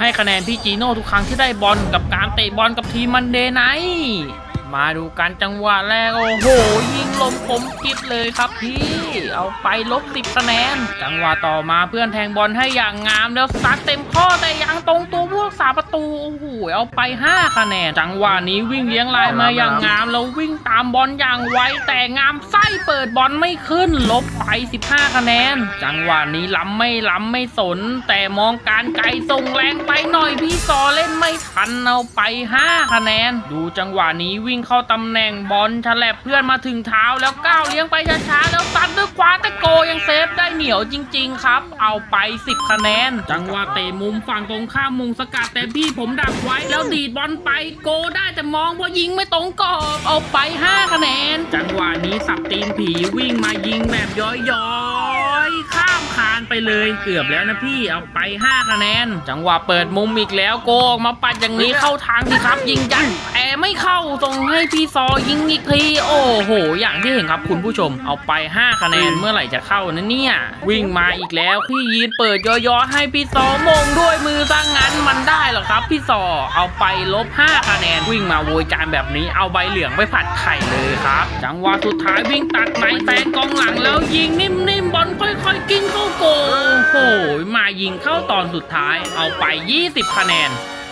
ให้คะแนนพี่จีโน่ทุกครั้งที่ได้บอลกับการเตะบอลกับทีมมันเดย์ไนท์มาดูการจังหวะแรก โอ้โห ยิงลมผมกิบเลยครับพี่ เอาไปลบสิบคะแนน จังหวะต่อมาเพื่อนแทงบอลให้อย่างงามแล้วซัดเต็มข้อแต่ยังตรงตัว พวกสาประตูโอ้โหเอาไป 5 คะแนน จังหวะนี้วิ่งเลี้ยงลายมาอย่างงามแล้ววิ่งตามบอลอย่างไวแต่งามไส้เปิดบอลไม่ขึ้น ลบไป 15 คะแนน จังหวะนี้ล้ำไม่ล้ำไม่สน แต่มองการไกลส่งแรงไปหน่อยพี่ซอเล่นไม่ทันเอาไป 5 คะแนน ดูจังหวะนี้วิ่งเข้าตำแหน่งบอลฉลับเพื่อนมาถึงเท้าแล้วก้าวเลี้ยงไปช้าๆแล้วซัดด้วยขวาแต่โกยังเซฟ เหนียวจริง ๆ ครับ เอาไป 10 คะแนน จังหวะเตะมุมฝั่งตรงข้ามมุงสกัดแต่พี่ผมดักไว้แล้วดีดบอลไปโกได้แต่มองว่ายิงไม่ตรงกรอบเอาไป 5 คะแนน จังหวะนี้สับตีนผีวิ่งมายิงแบบย้อยๆข้าานไปเลยเกือบแล้วนะพี่เอาไป5คะแนน จังหวะเปิดมุมอีกแล้วโกออกมาปัดอย่างนี้เข้าทางสิครับ ยิงยันแต่ไม่เข้าส่งให้พี่ซอยิงอีกทีโอ้โห อย่างที่เห็นครับคุณผู้ชม เอาไป 5 คะแนนเมื่อไหร่จะเข้านะเนี่ย วิ่งมาอีกแล้วพี่ยีนเปิดย้อๆให้พี่ซอมงด้วยมือซะงั้นมันได้เหรอครับ พี่ซอเอาไปลบ 5 คะแนน วิ่งมาโวยจานแบบนี้เอาใบเหลืองไปผัดไข่เลยครับ จังหวะสุดท้ายวิ่งตัดไหนแฟนกองหลังแล้วยิงนิ่มๆบอลค่อย ยิงเข้าตอนสุดท้ายเอาไป 20 คะแนน